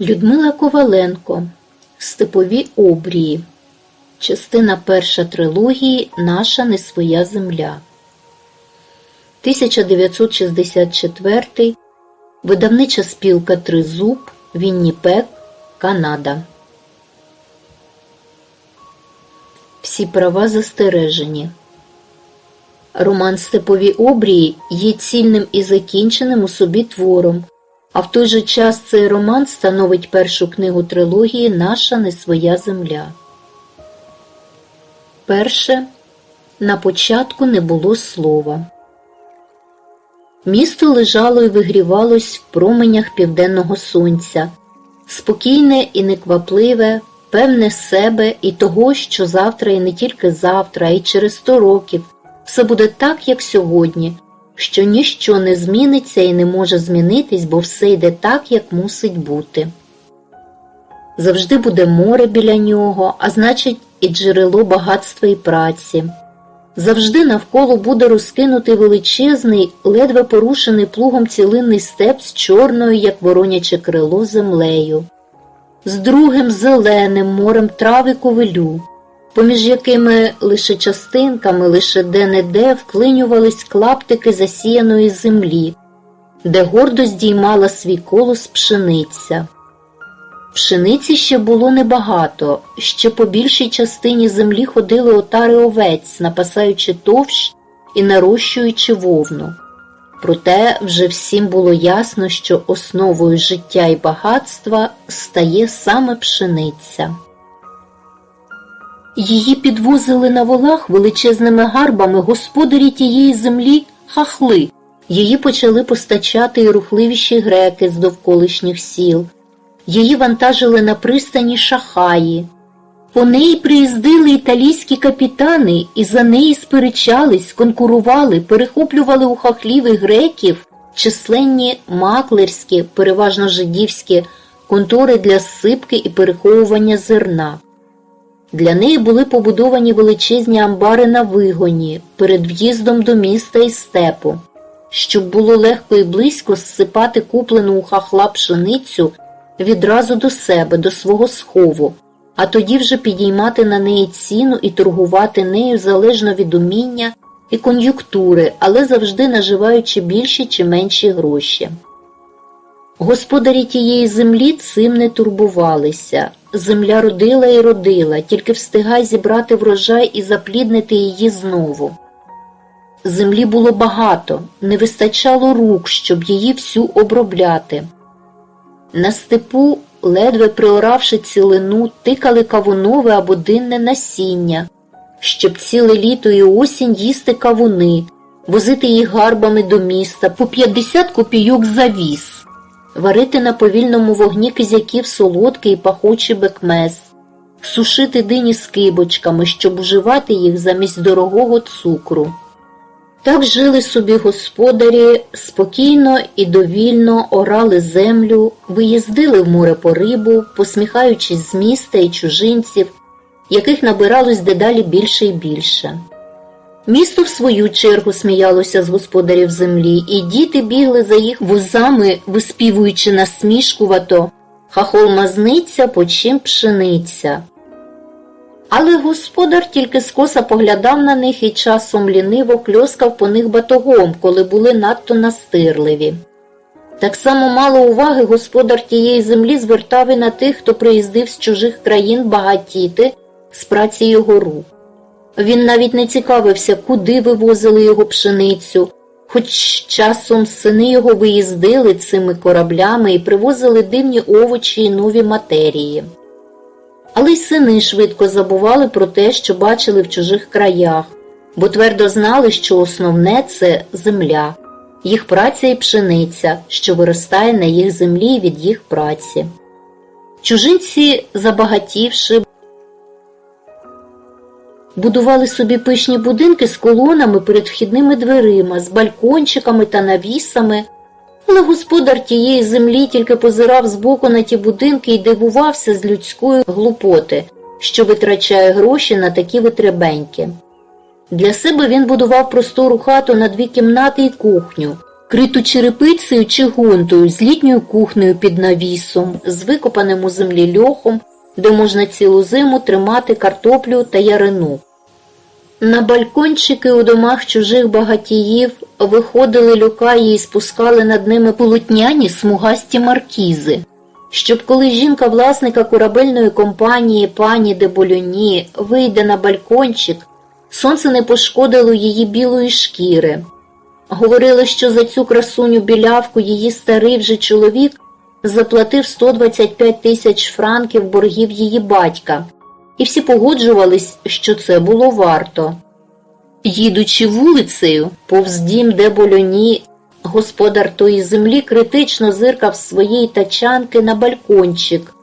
Людмила Коваленко Степові обрії. Частина перша трилогії Наша не своя земля. 1964. Видавнича спілка Тризуб. Вінніпек. Канада. Всі права застережені. Роман Степові обрії є цільним і закінченим у собі твором, а в той же час цей роман становить першу книгу трилогії Наша не своя земля. Перше. На початку не було слова. Місто лежало і вигрівалось в променях південного сонця, спокійне і неквапливе, певне себе і того, що завтра, і не тільки завтра, а й через сто років все буде так, як сьогодні, що ніщо не зміниться і не може змінитись, бо все йде так, як мусить бути. Завжди буде море біля нього, а значить, і джерело багатства і праці. Завжди навколо буде розкинутий величезний, ледве порушений плугом цілинний степ з чорною, як вороняче крило, землею, з другим зеленим морем трави ковилю, поміж якими лише частинками, лише де-не-де вклинювались клаптики засіяної землі, де гордо здіймала свій колос пшениця. Пшениці ще було небагато, ще по більшій частині землі ходили отари овець, напасаючи товщ і нарощуючи вовну. Проте вже всім було ясно, що основою життя і багатства стає саме пшениця. Її підвозили на волах величезними гарбами господарі тієї землі хахли. Її почали постачати і рухливіші греки з довколишніх сіл. Її вантажили на пристані шахаї. По неї приїздили італійські капітани і за неї сперечались, конкурували, перехоплювали у хахлів і греків численні маклерські, переважно жидівські, контори для сипки і переховування зерна. Для неї були побудовані величезні амбари на вигоні перед в'їздом до міста і степу, щоб було легко і близько зсипати куплену у хахла пшеницю відразу до себе, до свого схову, а тоді вже підіймати на неї ціну і торгувати нею залежно від уміння і кон'юнктури, але завжди наживаючи більші чи менші гроші. Господарі тієї землі цим не турбувалися. Земля родила і родила, тільки встигай зібрати врожай і запліднити її знову. Землі було багато, не вистачало рук, щоб її всю обробляти. На степу, ледве приоравши цілину, тикали кавунове або динне насіння, щоб ціле літо і осінь їсти кавуни, возити їх гарбами до міста по 50 копійок за віз варити на повільному вогні кизяків солодкий і пахучий бекмес, сушити дині скибочками, щоб уживати їх замість дорогого цукру. Так жили собі господарі, спокійно і довільно орали землю, виїздили в море по рибу, посміхаючись з міста і чужинців, яких набиралось дедалі більше і більше. Місто в свою чергу сміялося з господарів землі, і діти бігли за їх возами, виспівуючи насмішкувато хахол мазниця, почим пшениця. Але господар тільки скоса поглядав на них і часом ліниво кльоскав по них батогом, коли були надто настирливі. Так само мало уваги господар тієї землі звертав і на тих, хто приїздив з чужих країн багатіти з праці його рук. Він навіть не цікавився, куди вивозили його пшеницю, хоч часом сини його виїздили цими кораблями і привозили дивні овочі і нові матерії. Але й сини швидко забували про те, що бачили в чужих краях, бо твердо знали, що основне це земля, їх праця і пшениця, що виростає на їх землі від їх праці. Чужинці, забагатівши, Будували собі пишні будинки з колонами перед вхідними дверима, з балькончиками та навісами, але господар тієї землі тільки позирав збоку на ті будинки і дивувався з людської глупоти, що витрачає гроші на такі витребеньки. Для себе він будував простору хату на дві кімнати і кухню, криту черепицею чи гонтою з літньою кухнею під навісом, з викопаним у землі льохом, де можна цілу зиму тримати картоплю та ярину. На балькончики у домах чужих багатіїв виходили люкаї і спускали над ними полотняні смугасті маркізи, щоб коли жінка власника корабельної компанії пані де Больоні вийде на балькончик, сонце не пошкодило її білої шкіри. Говорили, що за цю красуню білявку її старий вже чоловік заплатив 125 тисяч франків боргів її батька, і всі погоджувались, що це було варто. Їдучи вулицею, повз дім, де больоні, господар тої землі критично зиркав своєї тачанки на балькончик,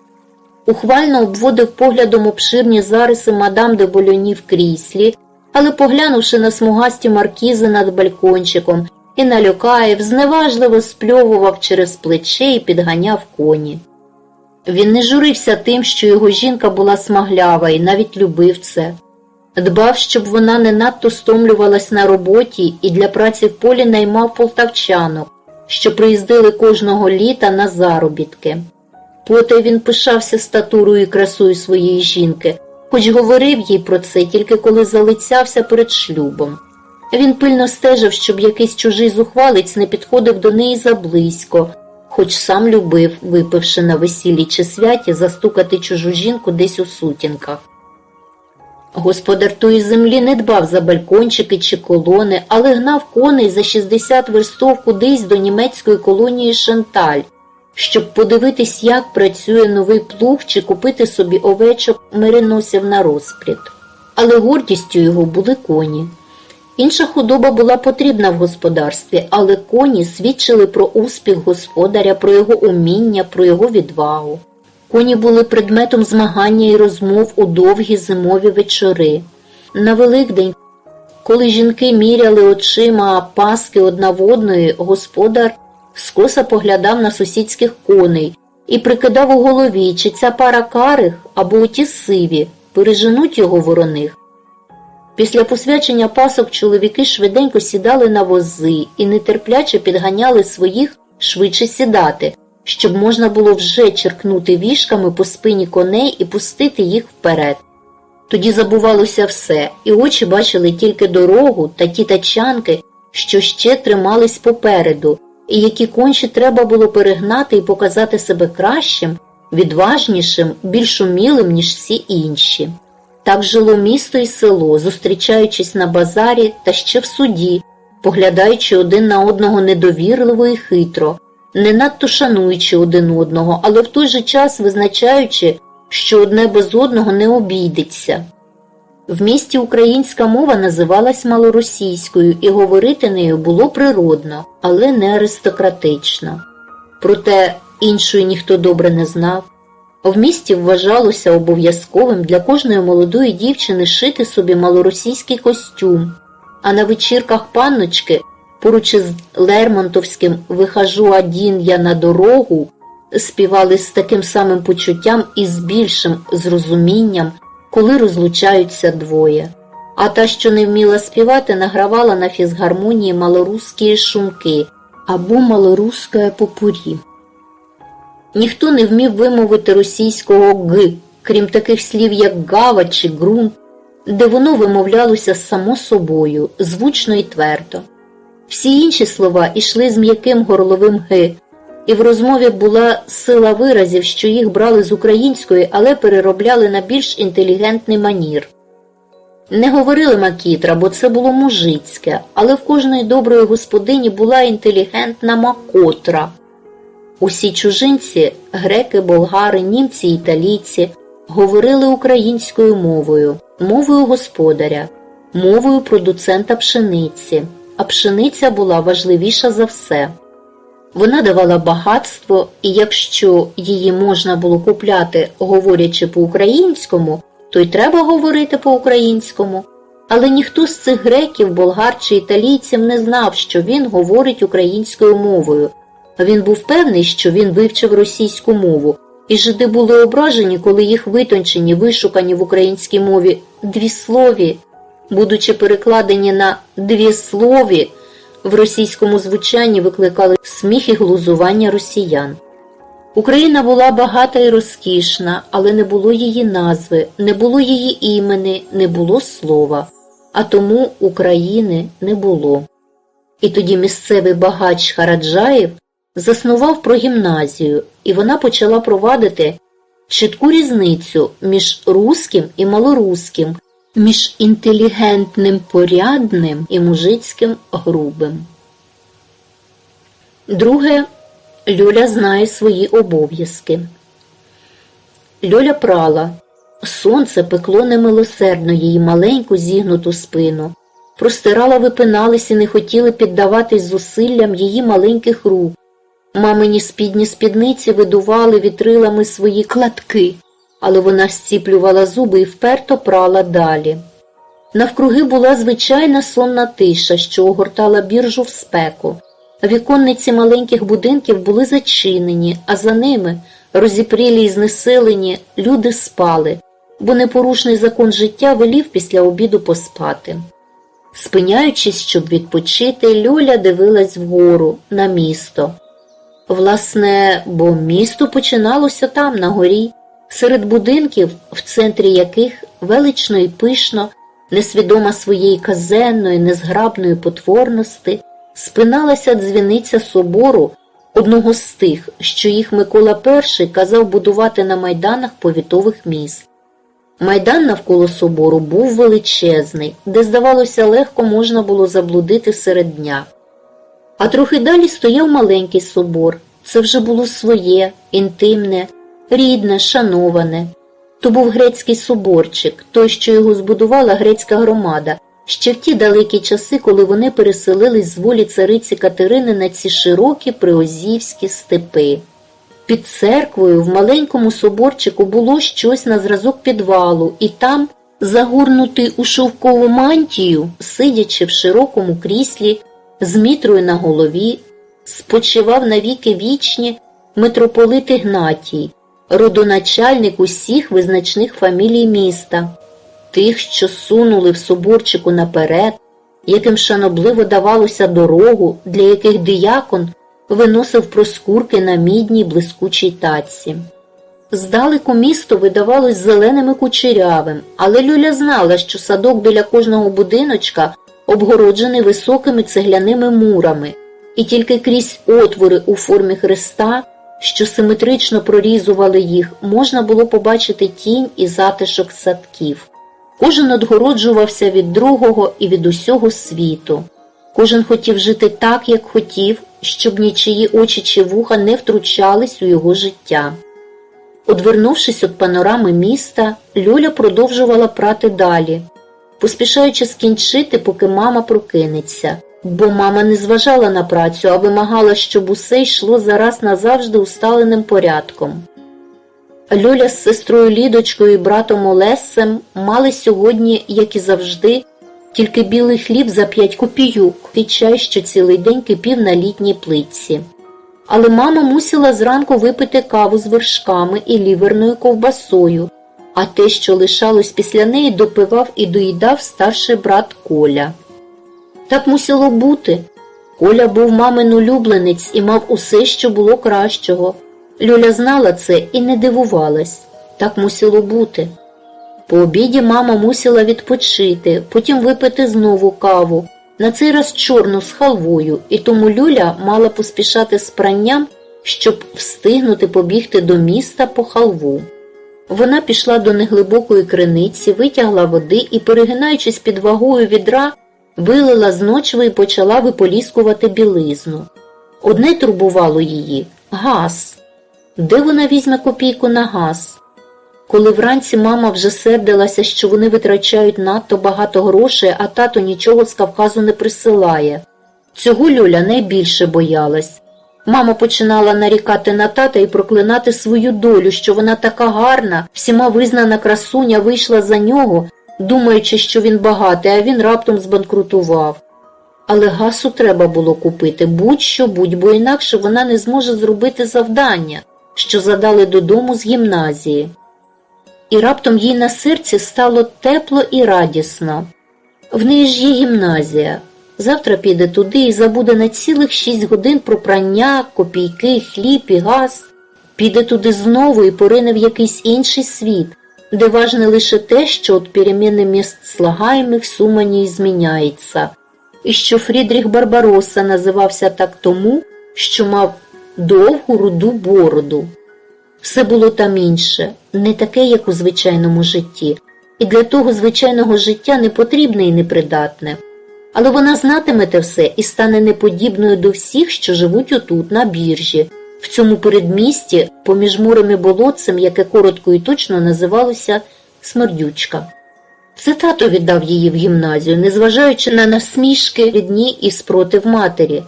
ухвально обводив поглядом обширні зариси мадам де больоні в кріслі, але, поглянувши на смугасті маркізи над балькончиком і на Люкаїв, зневажливо спльовував через плече і підганяв коні. Він не журився тим, що його жінка була смаглява і навіть любив це. Дбав, щоб вона не надто стомлювалась на роботі і для праці в полі наймав полтавчанок, що приїздили кожного літа на заробітки. Потай він пишався статурою і красою своєї жінки, хоч говорив їй про це тільки коли залицявся перед шлюбом. Він пильно стежив, щоб якийсь чужий зухвалець не підходив до неї заблизько, хоч сам любив, випивши на весіллі чи святі, застукати чужу жінку десь у сутінках. Господар тої землі не дбав за балькончики чи колони, але гнав коней за 60 верстов кудись до німецької колонії Шанталь, щоб подивитись, як працює новий плуг чи купити собі овечок мериносів на розпліт. Але гордістю його були коні. Інша худоба була потрібна в господарстві, але коні свідчили про успіх господаря, про його уміння, про його відвагу. Коні були предметом змагання і розмов у довгі зимові вечори. На Великдень, коли жінки міряли очима паски одна в одної, господар скоса поглядав на сусідських коней і прикидав у голові, чи ця пара карих або оті сиві переженуть його вороних. Після посвячення пасок чоловіки швиденько сідали на вози і нетерпляче підганяли своїх швидше сідати, щоб можна було вже черкнути вішками по спині коней і пустити їх вперед. Тоді забувалося все, і очі бачили тільки дорогу та ті тачанки, що ще тримались попереду, і які конче треба було перегнати і показати себе кращим, відважнішим, більш умілим, ніж всі інші. Так жило місто і село, зустрічаючись на базарі та ще в суді, поглядаючи один на одного недовірливо і хитро, не надто шануючи один одного, але в той же час визначаючи, що одне без одного не обійдеться. В місті українська мова називалась малоросійською, і говорити нею було природно, але не аристократично. Проте іншої ніхто добре не знав. В місті вважалося обов'язковим для кожної молодої дівчини шити собі малоросійський костюм, а на вечірках панночки поруч із Лермонтовським Вихажу один я на дорогу співали з таким самим почуттям і з більшим зрозумінням, коли розлучаються двоє. А та, що не вміла співати, награвала на фізгармонії малорусські шумки або малорусське попурі. Ніхто не вмів вимовити російського г, крім таких слів, як гава чи ґрунт, де воно вимовлялося само собою, звучно і твердо. Всі інші слова йшли з м'яким горловим г, і в розмові була сила виразів, що їх брали з української, але переробляли на більш інтелігентний манір. Не говорили макітра, бо це було мужицьке, але в кожної доброї господині була інтелігентна макотра. Усі чужинці, греки, болгари, німці, італійці, говорили українською мовою, мовою господаря, мовою продуцента пшениці, а пшениця була важливіша за все. Вона давала багатство, і якщо її можна було купляти, говорячи по-українському, то й треба говорити по-українському. Але ніхто з цих греків, болгар чи італійців не знав, що він говорить українською мовою. Він був певний, що він вивчив російську мову, і жиди були ображені, коли їх витончені, вишукані в українській мові двіслові, будучи перекладені на двіслові, в російському звучанні викликали сміх і глузування росіян. Україна була багата і розкішна, але не було її назви, не було її імені, не було слова, а тому України не було. І тоді місцевий багач Хараджаєв заснував прогімназію, і вона почала провадити чітку різницю між руським і малоруським, між інтелігентним порядним і мужицьким грубим. Друге, Льоля знає свої обов'язки. Льоля прала. Сонце пекло немилосердно її маленьку зігнуту спину. Простирала випинались і не хотіли піддаватись зусиллям її маленьких рук. Мамині спідні спідниці видували вітрилами свої кладки, але вона зціплювала зуби і вперто прала далі. Навкруги була звичайна сонна тиша, що огортала біржу в спеку. Віконниці маленьких будинків були зачинені, а за ними, розіпрілі й знеселені, люди спали, бо непорушний закон життя велів після обіду поспати. Спиняючись, щоб відпочити, Льоля дивилась вгору на місто. Власне, бо місто починалося там, на горі, серед будинків, в центрі яких велично і пишно, несвідома своєї казенної, незграбної потворності, спиналася дзвіниця собору, одного з тих, що їх Микола І казав будувати на майданах повітових міст. Майдан навколо собору був величезний, де, здавалося, легко можна було заблудити серед дня. А трохи далі стояв маленький собор. Це вже було своє, інтимне, рідне, шановане. То був грецький соборчик, той, що його збудувала грецька громада, ще в ті далекі часи, коли вони переселились з волі цариці Катерини на ці широкі приозівські степи. Під церквою в маленькому соборчику було щось на зразок підвалу, і там, загорнутий у шовкову мантію, сидячи в широкому кріслі, з мітрою на голові, спочивав навіки вічні митрополит Ігнатій, родоначальник усіх визначних фамілій міста, тих, що сунули в соборчику наперед, яким шанобливо давалося дорогу, для яких диякон виносив проскурки на мідній блискучій таці. Здалеку місто видавалось зеленим і кучерявим, але Люля знала, що садок біля кожного будиночка обгороджений високими цегляними мурами, і тільки крізь отвори у формі хреста, що симетрично прорізували їх, можна було побачити тінь і затишок садків. Кожен одгороджувався від другого і від усього світу. Кожен хотів жити так, як хотів, щоб нічиї очі чи вуха не втручались у його життя. Одвернувшись від панорами міста, Люля продовжувала прати далі, поспішаючи скінчити, поки мама прокинеться, бо мама не зважала на працю, а вимагала, щоб усе йшло зараз назавжди усталеним порядком. Люля з сестрою Лідочкою і братом Олесем мали сьогодні, як і завжди, тільки білий хліб за п'ять копійок і чай, що цілий день кипів на літній плитці. Але мама мусила зранку випити каву з вершками і ліверною ковбасою, а те, що лишалось після неї, допивав і доїдав старший брат Коля. Так мусило бути. Коля був мамин улюбленець і мав усе, що було кращого. Люля знала це і не дивувалась. Так мусило бути. По обіді мама мусила відпочити, потім випити знову каву, на цей раз чорну з халвою, і тому Люля мала поспішати з пранням, щоб встигнути побігти до міста по халву. Вона пішла до неглибокої криниці, витягла води і, перегинаючись під вагою відра, вилила з ночви і почала виполіскувати білизну. Одне турбувало її газ. Де вона візьме копійку на газ? Коли вранці мама вже сердилася, що вони витрачають надто багато грошей, а тато нічого з Кавказу не присилає. Цього Люля найбільше боялась. Мама починала нарікати на тата і проклинати свою долю, що вона така гарна, всіма визнана красуня вийшла за нього, думаючи, що він багатий, а він раптом збанкрутував. Але гасу треба було купити будь-що будь, бо інакше вона не зможе зробити завдання, що задали додому з гімназії. І раптом їй на серці стало тепло і радісно. В неї ж є гімназія. Завтра піде туди і забуде на цілих шість годин про прання, копійки, хліб і газ. Піде туди знову і порине в якийсь інший світ, де важне лише те, що от переміни міст слагаємих сумані зміняється, і що Фрідріх Барбароса називався так тому, що мав довгу руду бороду. Все було там інше, не таке, як у звичайному житті, і для того звичайного життя не потрібне і непридатне. Але вона знатиме все і стане неподібною до всіх, що живуть отут, на біржі, в цьому передмісті, поміж морем і болотцем, яке коротко і точно називалося Смердючка. Це тато віддав її в гімназію, незважаючи на насмішки рідні і спротив матері.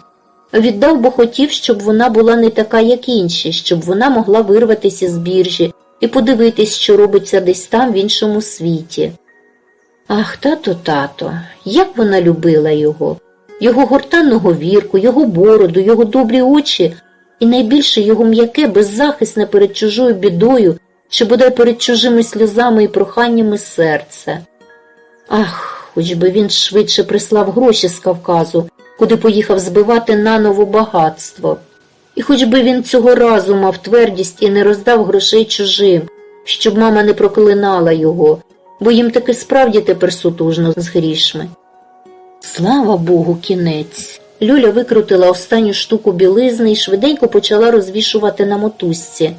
Віддав, бо хотів, щоб вона була не така, як інші, щоб вона могла вирватися з біржі і подивитись, що робиться десь там в іншому світі. Ах, тато, тато, як вона любила його, його гортанну говірку, його бороду, його добрі очі, і найбільше його м'яке, беззахисне перед чужою бідою, чи бодай перед чужими сльозами і проханнями серце. Ах, хоч би він швидше прислав гроші з Кавказу, куди поїхав збивати наново багатство. І хоч би він цього разу мав твердість і не роздав грошей чужим, щоб мама не проклинала його, бо їм таки справді тепер сутужно з грішми. Слава Богу, кінець. Люля викрутила останню штуку білизни і швиденько почала розвішувати на мотузці.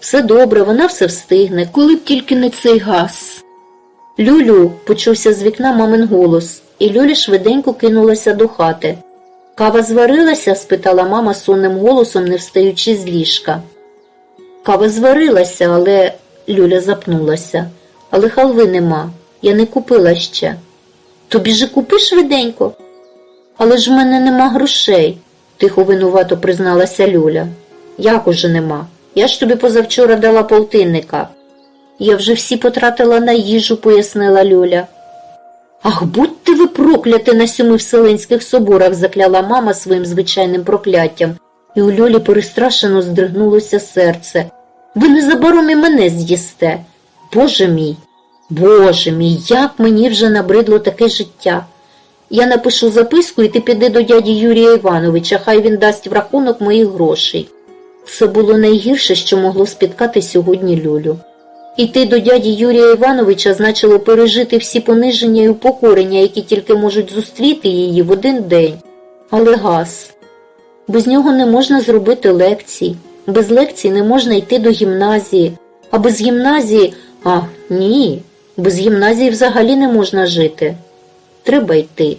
Все добре, вона все встигне, коли б тільки не цей газ. Люлю, почувся з вікна мамин голос, і Люля швиденько кинулася до хати. Кава зварилася? спитала мама сонним голосом, не встаючи з ліжка. Кава зварилася, але Люля запнулася. Але халви нема. Я не купила ще. Тобі же купи швиденько. Але ж в мене нема грошей, тихо винувато призналася Люля. Як уже нема? Я ж тобі позавчора дала полтинника. Я вже всі потратила на їжу, пояснила Люля. Ах, будьте ви прокляті на сьоми вселенських соборах, закляла мама своїм звичайним прокляттям, і у Льолі перестрашено здригнулося серце. Ви незабаром і мене з'їсте. Боже мій, Боже мій, як мені вже набридло таке життя. Я напишу записку, і ти піди до дяді Юрія Івановича, хай він дасть в рахунок моїх грошей. Це було найгірше, що могло спіткати сьогодні Люлю. Іти до дяді Юрія Івановича значило пережити всі пониження і упокорення, які тільки можуть зустріти її в один день. Але газ. Без нього не можна зробити лекцій, без лекцій не можна йти до гімназії, а без гімназії, а ні, без гімназії взагалі не можна жити. Треба йти.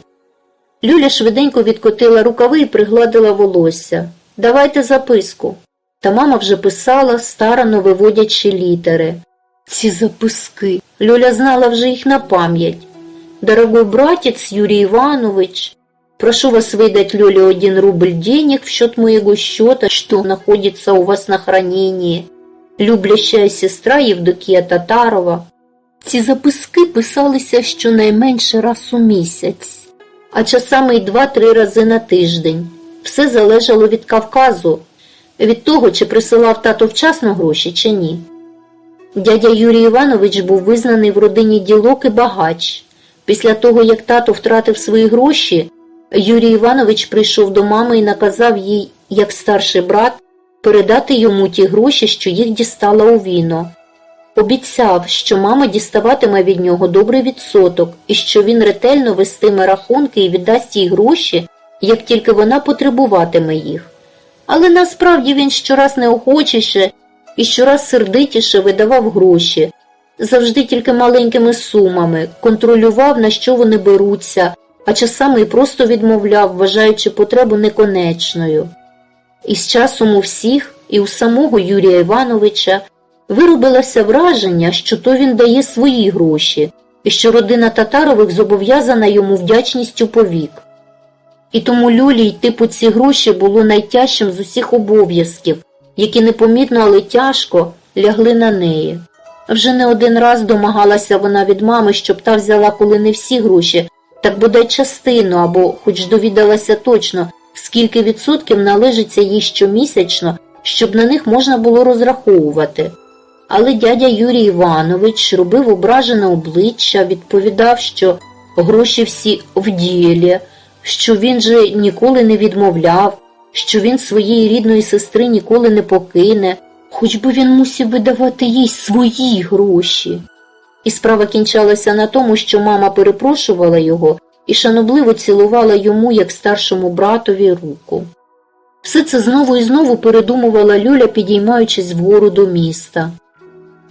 Люля швиденько відкотила рукави і пригладила волосся. Давайте записку. Та мама вже писала, старано виводячи літери. Ці записки. Люля знала вже їх на пам'ять. Дорогой братец Юрий Иванович, прошу вас выдать Лёле один рубль денег в счет моего счета, что находится у вас на хранении. Люблящая сестра Євдокія Татарова. Ці записки писалися щонайменше раз у місяць, а часами й два-три рази на тиждень. Все залежало від Кавказу, від того, чи присилав тато вчасно гроші, чи ні. Дядя Юрій Іванович був визнаний в родині ділок і багач. Після того, як тато втратив свої гроші, Юрій Іванович прийшов до мами і наказав їй, як старший брат, передати йому ті гроші, що їх дістала у віно. Обіцяв, що мама діставатиме від нього добрий відсоток і що він ретельно вестиме рахунки і віддасть їй гроші, як тільки вона потребуватиме їх. Але насправді він щораз неохочіше і щораз сердитіше видавав гроші, завжди тільки маленькими сумами, контролював, на що вони беруться, а часами й просто відмовляв, вважаючи потребу неконечною. І з часом у всіх, і у самого Юрія Івановича, виробилося враження, що то він дає свої гроші, і що родина Татарових зобов'язана йому вдячністю повік. І тому Люлі йти по ці гроші було найтяжчим з усіх обов'язків, які непомітно, але тяжко лягли на неї. Вже не один раз домагалася вона від мами, щоб та взяла коли не всі гроші, так бодай частину або хоч довідалася точно, скільки відсотків належиться їй щомісячно, щоб на них можна було розраховувати. Але дядя Юрій Іванович робив ображене обличчя, відповідав, що гроші всі в ділі, що він же ніколи не відмовляв, що він своєї рідної сестри ніколи не покине, хоч би він мусив видавати їй свої гроші. І справа кінчалася на тому, що мама перепрошувала його і шанобливо цілувала йому, як старшому братові, руку. Все це знову і знову передумувала Люля, підіймаючись вгору до міста.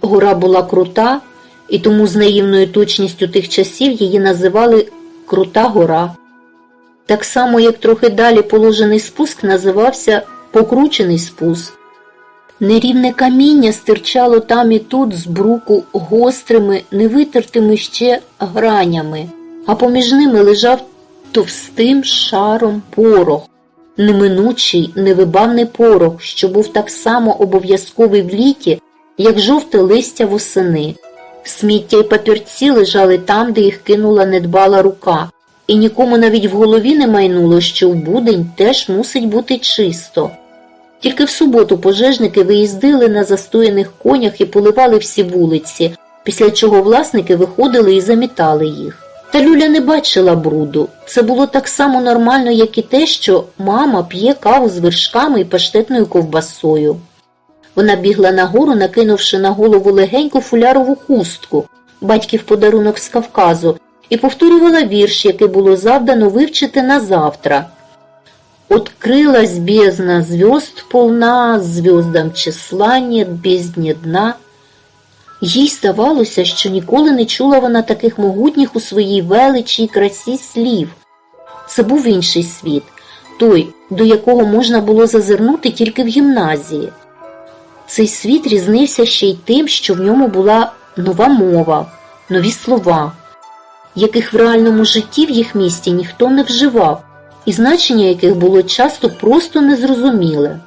Гора була крута, і тому з наївною точністю тих часів її називали Крута гора. Так само, як трохи далі положений спуск називався Покручений спуск. Нерівне каміння стирчало там і тут з бруку гострими, невитертими ще гранями, а поміж ними лежав товстим шаром порох, неминучий, невибавний порох, що був так само обов'язковий в літі, як жовте листя восени. Сміття й папірці лежали там, де їх кинула недбала рука, і нікому навіть в голові не майнуло, що в будень теж мусить бути чисто. Тільки в суботу пожежники виїздили на застояних конях і поливали всі вулиці, після чого власники виходили і замітали їх. Та Люля не бачила бруду. Це було так само нормально, як і те, що мама п'є каву з вершками і паштетною ковбасою. Вона бігла нагору, накинувши на голову легеньку фулярову хустку, батьків подарунок з Кавказу, і повторювала вірш, який було завдано вивчити на завтра. Открылась бездна звезд полна, звездам числа нет, бездні дна. Їй здавалося, що ніколи не чула вона таких могутніх у своїй величі й красі слів. Це був інший світ, той, до якого можна було зазирнути тільки в гімназії. Цей світ різнився ще й тим, що в ньому була нова мова, нові слова, яких в реальному житті в їх місті ніхто не вживав, і значення яких було часто просто незрозуміле.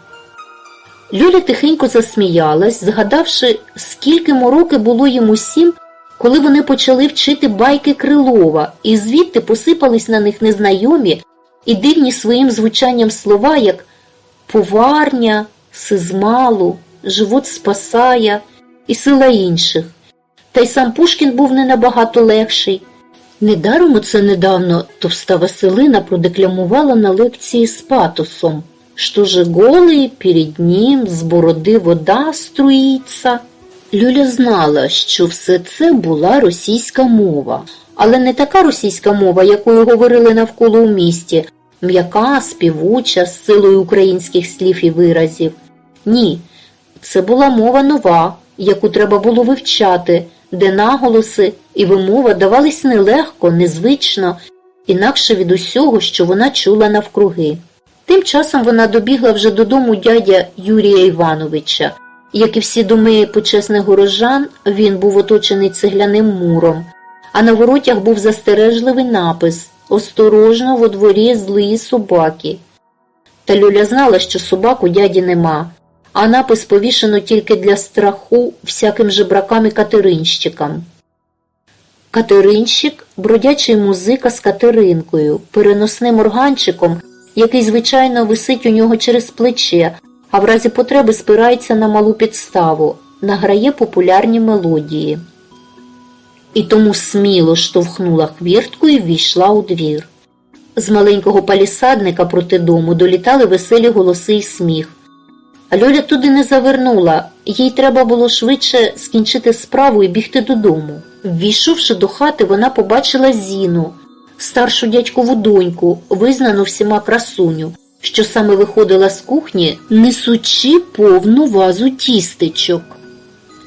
Люля тихенько засміялась, згадавши, скільки мороки було йому сім, коли вони почали вчити байки Крилова, і звідти посипались на них незнайомі і дивні своїм звучанням слова, як поварня, сизмалу, живот спасая і сила інших. Та й сам Пушкін був не набагато легший. Недаром оце недавно товста Василина продекламувала на лекції з патосом, що же голий перед ним з бороди вода струїться. Люля знала, що все це була російська мова, але не така російська мова, якою говорили навколо у місті, м'яка, співуча, з силою українських слів і виразів. Ні, це була мова нова, яку треба було вивчати, де наголоси і вимова давались нелегко, незвично, інакше від усього, що вона чула навкруги. Тим часом вона добігла вже додому дядя Юрія Івановича. Як і всі доми почесних горожан, він був оточений цегляним муром, а на воротях був застережливий напис Осторожно во дворі злої собаки. Та Люля знала, що собак у дяді нема, а напис повішено тільки для страху всяким жебракам і катеринщикам. Катеринщик бродячий музика з катеринкою, переносним органчиком, який, звичайно, висить у нього через плече, а в разі потреби спирається на малу підставу, награє популярні мелодії. І тому сміло штовхнула хвіртку і ввійшла у двір. З маленького палісадника проти дому долітали веселі голоси і сміх. Льоля туди не завернула, їй треба було швидше скінчити справу і бігти додому. Ввійшовши до хати, вона побачила Зіну, старшу дядькову доньку, визнану всіма красуню, що саме виходила з кухні, несучи повну вазу тістечок.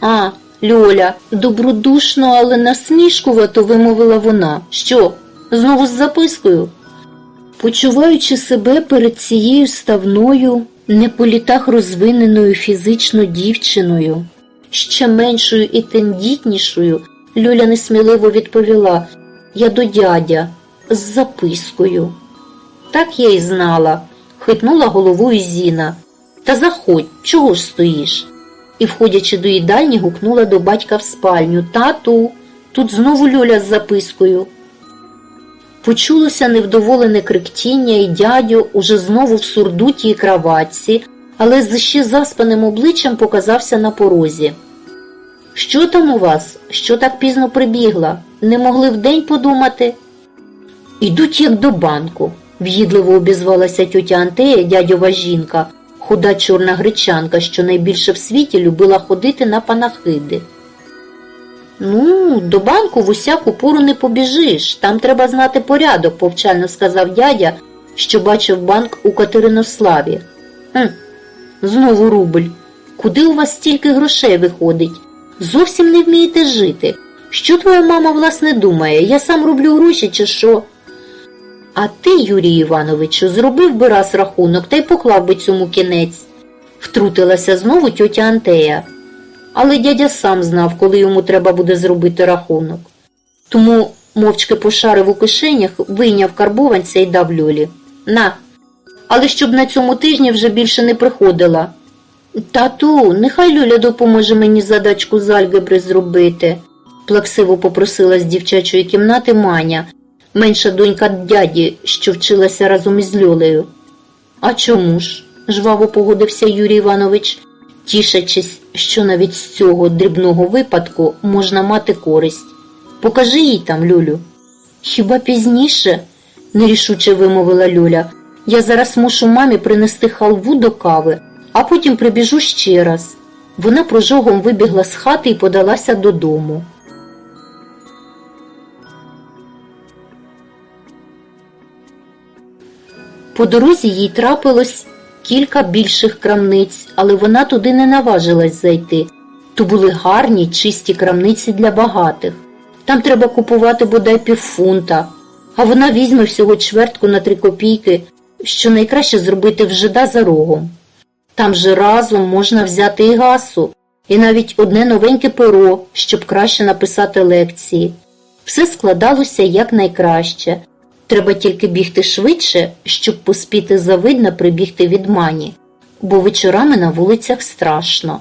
А, Льоля, добродушно, але насмішкувато вимовила вона. Що, знову з запискою? Почуваючи себе перед цією ставною, не по літах розвиненою фізично дівчиною, ще меншою і тендітнішою, Люля несміливо відповіла Я до дядя з запискою. Так я й знала, хитнула головою Зіна. Та заходь, чого ж стоїш? І, входячи до їдальні, гукнула до батька в спальню Тату, тут знову Люля з запискою. Почулося невдоволене криктіння, і дядю уже знову в сурдуті і краватці, але з ще заспаним обличчям показався на порозі. Що там у вас? Що так пізно прибігла? Не могли вдень подумати? Ідуть як до банку. В'їдливо обізвалася тьотя Антея, дядьова жінка, худа чорна гречанка, що найбільше в світі любила ходити на панахиди. Ну, до банку в усяку пору не побіжиш, там треба знати порядок, повчально сказав дядя, що бачив банк у Катеринославі. Хм, знову рубль. Куди у вас стільки грошей виходить? Зовсім не вмієте жити. Що твоя мама власне думає? Я сам роблю гроші чи що? А ти, Юрій Івановичу, зробив би раз рахунок та й поклав би цьому кінець, втрутилася знову тьотя Антея. Але дядя сам знав, коли йому треба буде зробити рахунок. Тому мовчки пошарив у кишенях, вийняв карбованця і дав Льолі. На, але щоб на цьому тижні вже більше не приходила. Тату, нехай Люля допоможе мені задачку з альгебри зробити, плаксиво попросила з дівчачої кімнати Маня, менша донька дяді, що вчилася разом із Льолею. А чому ж? жваво погодився Юрій Іванович, тішачись, що навіть з цього дрібного випадку можна мати користь. Покажи їй там, Люлю. Хіба пізніше? нерішуче вимовила Люля. Я зараз мушу мамі принести халву до кави, а потім прибіжу ще раз. Вона прожогом вибігла з хати і подалася додому. По дорозі їй трапилось кілька більших крамниць, але вона туди не наважилась зайти. То були гарні, чисті крамниці для багатих. Там треба купувати бодай півфунта, а вона візьме всього чвертку на три копійки, що найкраще зробити в жида за рогом. Там же разом можна взяти і гасу, і навіть одне новеньке перо, щоб краще написати лекції. Все складалося якнайкраще. Треба тільки бігти швидше, щоб поспіти завидно прибігти від мані, бо вечорами на вулицях страшно.